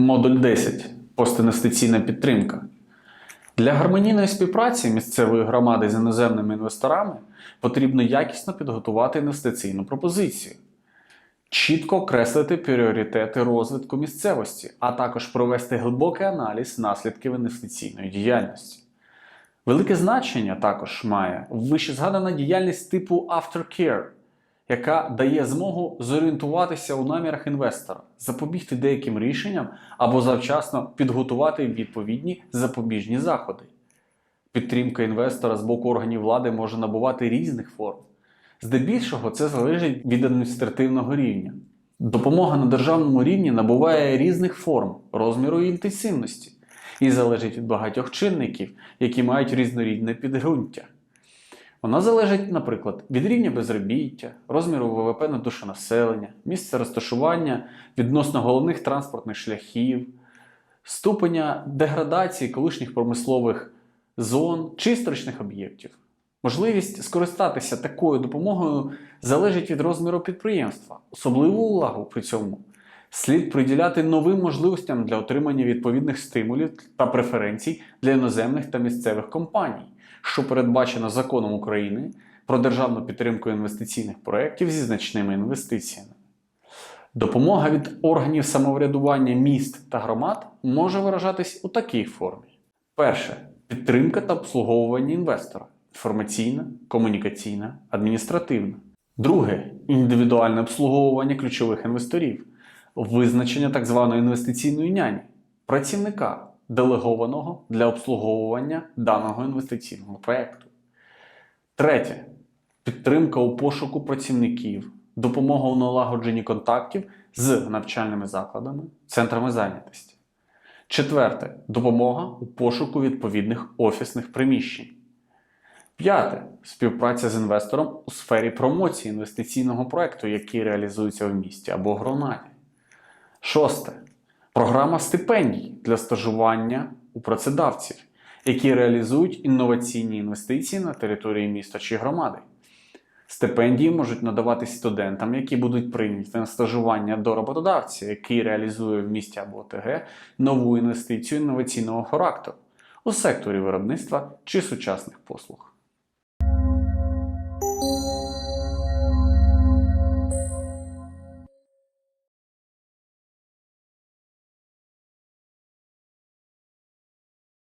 Модуль 10. Постінвестиційна підтримка. Для гармонійної співпраці місцевої громади з іноземними інвесторами потрібно якісно підготувати інвестиційну пропозицію, чітко окреслити пріоритети розвитку місцевості, а також провести глибокий аналіз наслідків інвестиційної діяльності. Велике значення також має вищезгадана діяльність типу aftercare, яка дає змогу зорієнтуватися у намірах інвестора, запобігти деяким рішенням або завчасно підготувати відповідні запобіжні заходи. Підтримка інвестора з боку органів влади може набувати різних форм. Здебільшого це залежить від адміністративного рівня. Допомога на державному рівні набуває різних форм, розміру і інтенсивності і залежить від багатьох чинників, які мають різнорідне підґрунтя. Вона залежить, наприклад, від рівня безробіття, розміру ВВП на душу населення, місця розташування відносно головних транспортних шляхів, ступеня деградації колишніх промислових зон чи об'єктів. Можливість скористатися такою допомогою залежить від розміру підприємства. Особливу увагу при цьому слід приділяти новим можливостям для отримання відповідних стимулів та преференцій для іноземних та місцевих компаній, що передбачено законом України про державну підтримку інвестиційних проєктів зі значними інвестиціями. Допомога від органів самоврядування міст та громад може виражатись у такій формі: перше. Підтримка та обслуговування інвестора. Інформаційна, комунікаційна, адміністративна. Друге. Індивідуальне обслуговування ключових інвесторів, визначення так званої інвестиційної няні, працівника, делегованого для обслуговування даного інвестиційного проєкту. Третє підтримка у пошуку працівників, допомога у налагодженні контактів з навчальними закладами, центрами зайнятості. Четверте допомога у пошуку відповідних офісних приміщень. П'яте співпраця з інвестором у сфері промоції інвестиційного проекту, який реалізується в місті або громаді. Шосте програма стипендій для стажування у працедавців, які реалізують інноваційні інвестиції на території міста чи громади. Стипендії можуть надаватись студентам, які будуть прийняті на стажування до роботодавця, який реалізує в місті або ОТГ нову інвестицію інноваційного характеру у секторі виробництва чи сучасних послуг.